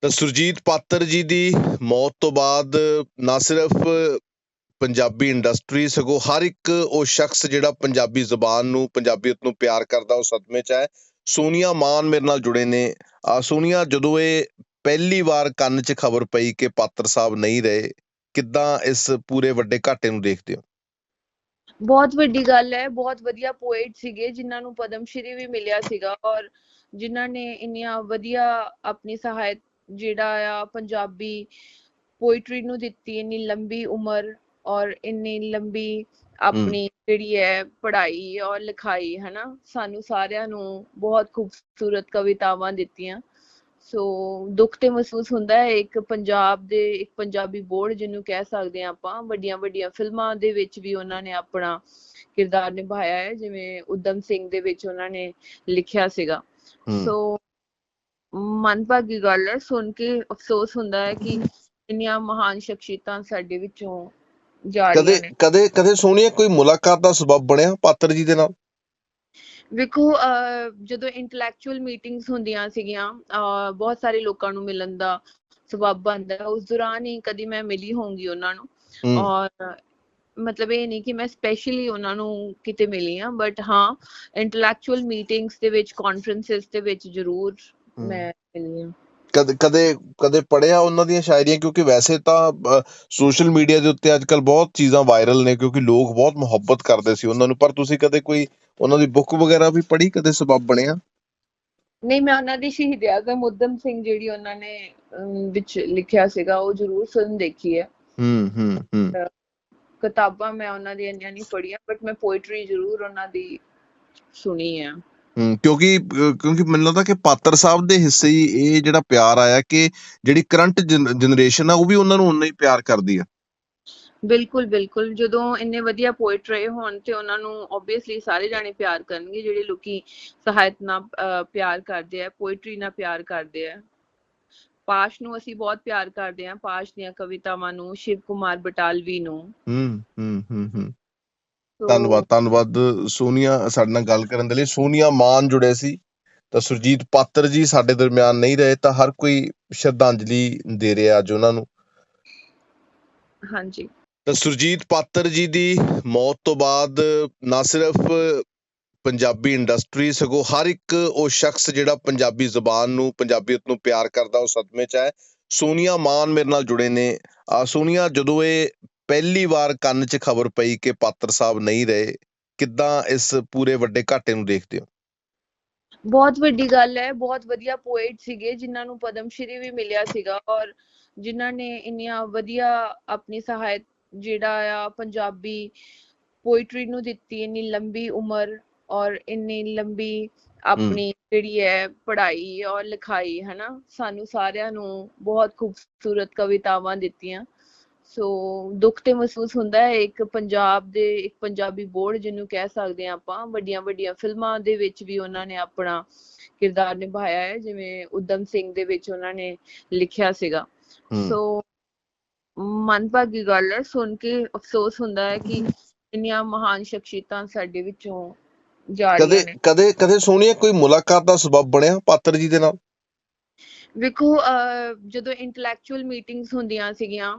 ਤਾਂ ਸੁਰਜੀਤ ਪਾਤਰ ਜੀ ਦੀ ਮੌਤ ਤੋਂ ਬਾਅਦ ਨਾ ਸਿਰਫ ਪੰਜਾਬੀ ਇੰਡਸਟਰੀ ਸਗੋਂ ਹਰ ਇੱਕ ਉਹ ਸ਼ਖਸ ਜਿਹੜਾ ਪੰਜਾਬੀ ਜ਼ੁਬਾਨ ਨੂੰ, ਪੰਜਾਬੀਅਤ ਨੂੰ ਪਿਆਰ ਕਰਦਾ, ਉਹ ਸਦਮੇ 'ਚ ਹੈ। ਸੋਨੀਆ ਮਾਨ ਮੇਰੇ ਨਾਲ ਜੁੜੇ ਨੇ। ਆ ਸੋਨੀਆ, ਜਦੋਂ ਇਹ ਪਹਿਲੀ ਵਾਰ ਕੰਨ 'ਚ ਖਬਰ ਪਈ ਕਿ ਪਾਤਰ ਸਾਹਿਬ ਨਹੀਂ ਰਹੇ, ਕਿੱਦਾਂ ਇਸ ਪੂਰੇ ਵੱਡੇ ਘਾਟੇ ਨੂੰ ਦੇਖਦੇ ਹੋ? ਬਹੁਤ ਵੱਡੀ ਗੱਲ ਹੈ। ਬਹੁਤ ਵਧੀਆ ਪੋਇਟ ਸੀਗੇ, ਜਿਨ੍ਹਾਂ ਨੂੰ ਪਦਮ ਸ਼੍ਰੀ ਵੀ ਮਿਲਿਆ ਸੀਗਾ ਔਰ ਜਿਨ੍ਹਾਂ ਨੇ ਇੰਨੀਆਂ ਵਧੀਆ ਆਪਣੀ ਸਹਾਇਤ ਜਿਹੜਾ ਆ ਪੰਜਾਬੀ ਪੋਇਟਰੀ ਨੂੰ ਦਿੱਤੀ ਇੰਨੀ ਲੰਬੀ ਉਮਰ ਔਰ ਇੰਨੀ ਲੰਬੀ ਆਪਣੀ ਜਿਹੜੀ ਹੈ ਪੜ੍ਹਾਈ ਔਰ ਲਿਖਾਈ ਹਨਾ ਸਾਨੂੰ ਸਾਰਿਆਂ ਨੂੰ ਬਹੁਤ ਖੂਬਸੂਰਤ ਕਵਿਤਾਵਾਂ ਦਿੱਤੀਆਂ। ਸੋ ਦੁੱਖ ਤੇ ਮਹਿਸੂਸ ਹੁੰਦਾ ਹੈ ਇੱਕ ਪੰਜਾਬ ਦੇ ਇੱਕ ਪੰਜਾਬੀ ਬੋਰਡ ਜਿਹਨੂੰ ਕਹਿ ਸਕਦੇ ਹਾਂ ਆਪਾਂ ਵੱਡੀਆਂ ਵੱਡੀਆਂ ਫਿਲਮਾਂ ਦੇ ਵਿੱਚ ਵੀ ਉਹਨਾਂ ਨੇ ਆਪਣਾ ਕਿਰਦਾਰ ਨਿਭਾਇਆ ਹੈ ਜਿਵੇਂ ਉਦਮ ਸਿੰਘ ਦੇ ਵਿੱਚ ਉਹਨਾਂ ਨੇ ਲਿਖਿਆ ਸੀਗਾ। ਸੋ ਮਨਭਾਗੀ ਗੱਲ ਹੈ ਸੁਣ ਕੇ ਅਫਸੋਸ ਹੁੰਦਾ ਹੈ ਕਿ ਇੰਨੀਆਂ ਮਹਾਨ ਸ਼ਖਸੀਅਤਾਂ ਸਾਡੇ ਵਿੱਚੋਂ ਜਾ ਰਹੀਆਂ ਨੇ ਕਦੇ ਕਦੇ ਸੋਨੀਆ ਕੋਈ ਮੁਲਾਕਾਤ ਦਾ ਸਬਬ ਬਣਿਆ ਪਾਤਰ ਜੀ ਦੇ ਨਾਲ ਵੇਖੋ ਜਦੋਂ ਇੰਟੈਲੈਕਚੁਅਲ ਮੀਟਿੰਗਸ ਹੁੰਦੀਆਂ ਸੀਗੀਆਂ ਬਹੁਤ ਸਾਰੇ ਲੋਕਾਂ ਨੂੰ ਮਿਲਣ ਦਾ ਸਬਬ ਬਣਦਾ। ਉਸ ਦੌਰਾਨ ਹੀ ਕਦੀ ਮੈਂ ਮਿਲੀ ਹੋਊਂਗੀ ਉਹਨਾਂ ਨੂੰ ਔਰ ਮਤਲਬ ਇਹ ਨਹੀਂ ਕਿ ਮੈਂ ਸਪੈਸ਼ਲੀ ਉਹਨਾਂ ਨੂੰ ਕਿਤੇ ਮਿਲੀ ਆ ਬਟ ਹਾਂ ਇੰਟੈਲੈਕਚੁਅਲ ਮੀਟਿੰਗਸ ਦੇ ਵਿੱਚ ਕਾਨਫਰੰਸਸ ਦੇ ਵਿੱਚ ਜ਼ਰੂਰ। ਮੈਂ ਮਿਲੀ ਹਾਂ। ਕਦੇ ਕਦੇ ਕਦੇ ਪੜਿਆ ਉਹਨਾਂ ਦੀਆਂ ਸ਼ਾਇਰੀਆਂ? ਕਿਉਂਕਿ ਵੈਸੇ ਤਾਂ ਸੋਸ਼ਲ ਮੀਡੀਆ ਦੇ ਉੱਤੇ ਅੱਜਕੱਲ ਬਹੁਤ ਚੀਜ਼ਾਂ ਵਾਇਰਲ ਨੇ ਕਿਉਂਕਿ ਲੋਕ ਬਹੁਤ ਮੁਹੱਬਤ ਕਰਦੇ ਸੀ ਉਹਨਾਂ ਨੂੰ। ਪਰ ਤੁਸੀਂ ਕਦੇ ਕੋਈ ਉਹਨਾਂ ਦੀ ਬੁੱਕ ਵਗੈਰਾ ਵੀ ਪੜ੍ਹੀ? ਕਦੇ ਸਬਬ ਬਣਿਆ? ਨਹੀਂ ਮੈਂ ਉਹਨਾਂ ਦੀ ਸ਼ਹੀਦ ਆਜ਼ਮ ਉਦਮ ਸਿੰਘ ਜਿਹੜੀ ਉਹਨਾਂ ਨੇ ਵਿੱਚ ਲਿਖਿਆ ਸੀਗਾ ਉਹ ਜ਼ਰੂਰ ਫਿਲਮ ਦੇਖੀ ਹੈ। ਹੂੰ ਹੂੰ ਹੂੰ। ਕਿਤਾਬਾਂ ਮੈਂ ਉਹਨਾਂ ਦੀਆਂ ਇੰਨੀਆਂ ਨਹੀਂ ਪੜ੍ਹੀਆਂ ਬਟ ਮੈਂ ਪੋਇਟਰੀ ਜ਼ਰੂਰ ਉਹਨਾਂ ਦੀ ਸੁਣੀ ਹੂੰ ਕਿਉਂਕਿ ਕਿਉਂਕਿ ਮੈਨੂੰ ਲੱਗਦਾ ਕਿ ਪਾਤਰ ਸਾਹਿਬ ਦੇ ਹਿੱਸੇ ਹੀ ਇਹ ਜਿਹੜਾ ਪਿਆਰ ਆਇਆ ਕਿ ਜਿਹੜੀ ਕਰੰਟ ਜਨਰੇਸ਼ਨ ਆ ਉਹ ਵੀ ਉਹਨਾਂ ਨੂੰ ਉਨਾ ਹੀ ਪਿਆਰ ਕਰਦੀ ਆ। ਬਿਲਕੁਲ ਬਿਲਕੁਲ। ਜਦੋਂ ਇੰਨੇ ਵਧੀਆ ਪੋਇਟ ਰਹੇ ਹੋਣ ਤੇ ਉਹਨਾਂ ਨੂੰ ਆਬਵੀਅਸਲੀ ਸਾਰੇ ਜਾਣੇ ਪਿਆਰ ਕਰਨਗੇ ਜਿਹੜੇ ਲੋਕੀ ਸਾਹਿਤ ਨਾਲ ਪਿਆਰ ਕਰਦੇ ਆ ਪੋਇਟਰੀ ਨਾਲ ਪਿਆਰ ਕਰਦੇ ਆ। ਪਾਸ਼ ਨੂੰ ਅਸੀਂ ਬਹੁਤ ਪਿਆਰ ਕਰਦੇ ਆ ਪਾਸ਼ ਦੀਆਂ ਕਵਿਤਾਵਾਂ ਨੂੰ ਸ਼ਿਵ ਕੁਮਾਰ ਬਟਾਲਵੀ ਨੂੰ। ਹੂੰ ਹੂੰ ਹੂੰ ਧੰਨਵਾਦ ਧੰਨਵਾਦ ਸੋਨੀਆ ਸਾਡੇ ਨਾਲ ਗੱਲ ਕਰਨ ਦੇ ਲਈ। ਸੋਨੀਆ ਮਾਨ ਜੁੜੇ ਸੀ ਤਾਂ ਸੁਰਜੀਤ ਪਾਤਰ ਜੀ ਸਾਡੇ ਦਰਮਿਆਨ ਨਹੀਂ ਰਹੇ ਤਾਂ ਹਰ ਕੋਈ ਸ਼ਰਧਾਂਜਲੀ ਦੇ ਰਿਹਾ ਅੱਜ ਉਹਨਾਂ ਨੂੰ। ਹਾਂਜੀ। ਤਾਂ ਸੁਰਜੀਤ ਪਾਤਰ ਜੀ ਦੀ ਮੌਤ ਤੋਂ ਬਾਅਦ ਨਾ ਸਿਰਫ ਪੰਜਾਬੀ ਇੰਡਸਟਰੀ ਸਗੋਂ ਹਰ ਇੱਕ ਉਹ ਸ਼ਖਸ ਜਿਹੜਾ ਪੰਜਾਬੀ ਜ਼ੁਬਾਨ ਨੂੰ ਪੰਜਾਬੀਅਤ ਨੂੰ ਪਿਆਰ ਕਰਦਾ ਉਹ ਸਦਮੇ 'ਚ ਹੈ। ਸੋਨੀਆ ਮਾਨ ਮੇਰੇ ਨਾਲ ਜੁੜੇ ਨੇ। ਆ ਸੋਨੀਆ ਜਦੋਂ ਇਹ ਪਹਿਲੀ ਵਾਰ ਕੰਨ 'ਚ ਖਬਰ ਪਈ ਕਿ ਪਾਤਰ ਸਾਹਿਬ ਨਹੀਂ ਰਹੇ ਕਿੱਦਾਂ ਇਸ ਪੂਰੇ ਵੱਡੇ ਘਾਟੇ ਨੂੰ ਦੇਖਦੇ ਹੋ? ਬਹੁਤ ਵੱਡੀ ਗੱਲ ਹੈ ਬਹੁਤ ਵਧੀਆ ਪੋਇਟ ਸੀਗੇ ਜਿਨ੍ਹਾਂ ਨੂੰ ਪਦਮ ਸ਼੍ਰੀ ਵੀ ਮਿਲਿਆ ਸੀਗਾ ਔਰ ਜਿਨ੍ਹਾਂ ਨੇ ਇੰਨੀਆਂ ਵਧੀਆ ਆਪਣੀ ਸਹਾਇਤ ਜਿਹੜਾ ਆ ਪੰਜਾਬੀ ਪੋਇਟਰੀ ਨੂੰ ਦਿੱਤੀ ਇੰਨੀ ਲੰਬੀ ਉਮਰ ਔਰ ਇੰਨੀ ਲੰਬੀ ਆਪਣੀ ਜਿਹੜੀ ਹੈ ਪੜ੍ਹਾਈ ਔਰ ਲਿਖਾਈ ਹਨਾ ਸਾਨੂੰ ਸਾਰਿਆਂ ਨੂੰ ਬਹੁਤ ਖੂਬਸੂਰਤ ਕਵਿਤਾਵਾਂ ਦਿੱਤੀਆਂ। ਸੋ ਦੁੱਖ ਤੇ ਮਹਿਸੂਸ ਹੁੰਦਾ ਹੈ ਇੱਕ ਪੰਜਾਬ ਦੇ ਇੱਕ ਪੰਜਾਬੀ ਬੋਰਡ ਜਿਹਨੂੰ ਕਹਿ ਸਕਦੇ ਹਾਂ ਆਪਾਂ। ਵੱਡੀਆਂ ਵੱਡੀਆਂ ਫਿਲਮਾਂ ਦੇ ਵਿੱਚ ਵੀ ਉਹਨਾਂ ਨੇ ਆਪਣਾ ਕਿਰਦਾਰ ਨਿਭਾਇਆ ਹੈ ਜਿਵੇਂ ਉਦਮ ਸਿੰਘ ਦੇ ਵਿੱਚ ਉਹਨਾਂ ਨੇ ਲਿਖਿਆ ਸੀਗਾ। ਸੋ ਮਨਭਾਗੀ ਗੱਲ ਹੈ ਸੁਣ ਕੇ ਅਫਸੋਸ ਹੁੰਦਾ ਹੈ ਕਿ ਇੰਨੀਆਂ ਮਹਾਨ ਸ਼ਖਸੀਅਤਾਂ ਸਾਡੇ ਵਿੱਚੋਂ ਜਾ ਕਦੇ ਰਹੀਆਂ ਨੇ। ਕਦੇ ਕਦੇ ਸੋਨੀਆ ਕੋਈ ਮੁਲਾਕਾਤ ਦਾ ਸਬਬ ਬਣਿਆ ਪਾਤਰ ਜੀ ਦੇ ਨਾਲ? ਵੇਖੋ ਜਦੋਂ ਇੰਟੈਲੈਕਚੁਅਲ ਮੀਟਿੰਗਸ ਹੁੰਦੀਆਂ ਸੀਗੀਆਂ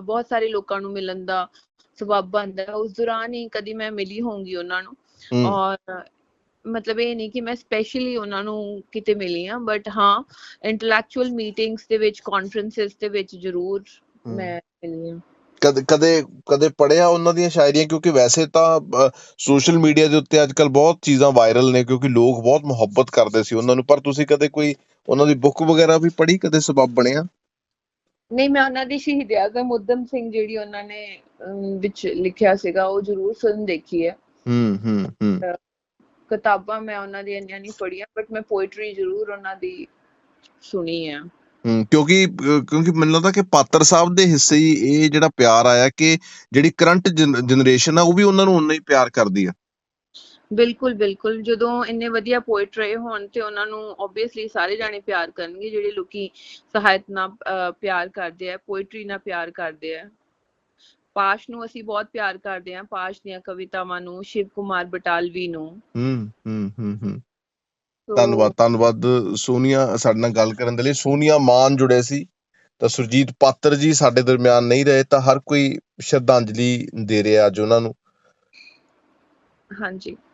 ਬਹੁਤ ਸਾਰੇ ਲੋਕਾਂ ਨੂੰ ਮਿਲਣ ਦਾ ਸਬਬ ਬਣਦਾ। ਉਸ ਦੌਰਾਨ ਹੀ ਕਦੀ ਮੈਂ ਮਿਲੀ ਹੋਊਂਗੀ ਉਹਨਾਂ ਨੂੰ ਔਰ ਮਤਲਬ ਇਹ ਨਹੀਂ ਕਿ ਮੈਂ ਸਪੈਸ਼ਲੀ ਉਹਨਾਂ ਨੂੰ ਕਿਤੇ ਮਿਲੀ ਆ ਬਟ ਹਾਂ ਇੰਟੈਲੈਕਚੁਅਲ ਮੀਟਿੰਗਸ ਦੇ ਵਿੱਚ ਕਾਨਫਰੰਸਸ ਦੇ ਵਿੱਚ ਜ਼ਰੂਰ। ਮੈਂ ਮਿਲੀ ਆ ਕਦੇ ਕਦੇ ਕਦੇ ਪੜਿਆ ਉਹਨਾਂ ਦੀਆਂ ਸ਼ਾਇਰੀਆਂ? ਕਿਉਂਕਿ ਵੈਸੇ ਤਾਂ ਸੋਸ਼ਲ ਮੀਡੀਆ ਦੇ ਉੱਤੇ ਅੱਜਕੱਲ ਬਹੁਤ ਚੀਜ਼ਾਂ ਵਾਇਰਲ ਨੇ ਕਿਉਂਕਿ ਲੋਕ ਬਹੁਤ ਮੁਹੱਬਤ ਕਰਦੇ ਸੀ ਉਹਨਾਂ ਨੂੰ। ਪਰ ਤੁਸੀਂ ਕਦੇ ਕੋਈ ਉਹਨਾਂ ਦੀ ਬੁੱਕ ਵਗੈਰਾ ਵੀ ਪੜ੍ਹੀ? ਕਦੇ ਸਬਬ ਬਣਿਆ? ਨਹੀਂ ਮੈਂ ਉਹਨਾਂ ਦੀ ਸ਼ਹੀਦ ਆਜ਼ਮ ਉਦਮ ਸਿੰਘ ਜਿਹੜੀ ਉਹਨਾਂ ਨੇ ਵਿੱਚ ਲਿਖਿਆ ਸੀਗਾ ਉਹ ਜ਼ਰੂਰ ਫਿਲਮ ਦੇਖੀ ਹੈ। ਹੂੰ ਹੂੰ ਹੂੰ। ਕਿਤਾਬਾਂ ਮੈਂ ਉਹਨਾਂ ਦੀਆਂ ਇੰਨੀਆਂ ਨਹੀਂ ਪੜ੍ਹੀਆਂ ਬਟ ਮੈਂ ਪੋਇਟਰੀ ਜ਼ਰੂਰ ਉਹਨਾਂ ਦੀ ਸੁਣੀ ਹੈ। ਹੂੰ ਕਿਉਂਕਿ ਕਿਉਂਕਿ ਮੈਨੂੰ ਲੱਗਦਾ ਕਿ ਪਾਤਰ ਸਾਹਿਬ ਦੇ ਹਿੱਸੇ ਹੀ ਇਹ ਜਿਹੜਾ ਪਿਆਰ ਆਇਆ ਕਿ ਜਿਹੜੀ ਕਰੰਟ ਜਨਰੇਸ਼ਨ ਆ ਉਹ ਵੀ ਉਹਨਾਂ ਨੂੰ ਉਨਾ ਹੀ ਪਿਆਰ ਕਰਦੀ ਆ। ਬਿਲਕੁਲ ਬਿਲਕੁਲ। ਜਦੋਂ ਇੰਨੇ ਵਧੀਆ ਪੋਇਟ ਰਹੇ ਹੋਣ ਤੇ ਉਹਨਾਂ ਨੂੰ ਆਬਵੀਅਸਲੀ ਸਾਰੇ ਜਾਣੇ ਪਿਆਰ ਕਰਨਗੇ ਜਿਹੜੇ ਲੋਕੀ ਸਾਹਿਤ ਨਾਲ ਅਹ, ਪਿਆਰ ਕਰਦੇ ਆ ਪੋਇਟਰੀ ਨਾਲ ਪਿਆਰ ਕਰਦੇ ਆ। ਪਾਸ਼ ਨੂੰ ਅਸੀਂ ਬਹੁਤ ਪਿਆਰ ਕਰਦੇ ਆ ਪਾਸ਼ ਦੀਆਂ ਕਵਿਤਾਵਾਂ ਨੂੰ ਸ਼ਿਵ ਕੁਮਾਰ ਬਟਾਲਵੀ ਨੂੰ। ਹੂੰ ਹੂੰ ਹੂੰ ਹੂੰ। ਧੰਨਵਾਦ ਧੰਨਵਾਦ ਸੋਨੀਆ ਸਾਡੇ ਨਾਲ ਗੱਲ ਕਰਨ ਦੇ ਲਈ। ਸੋਨੀਆ ਮਾਨ ਜੁੜੇ ਸੀ ਤਾਂ ਸੁਰਜੀਤ ਪਾਤਰ ਜੀ ਸਾਡੇ ਦਰਮਿਆਨ ਨਹੀਂ ਰਹੇ ਤਾਂ ਹਰ ਕੋਈ ਸ਼ਰਧਾਂਜਲੀ ਦੇ ਰਿਹਾ ਅੱਜ ਉਹਨਾਂ ਨੂੰ। ਹਾਂਜੀ।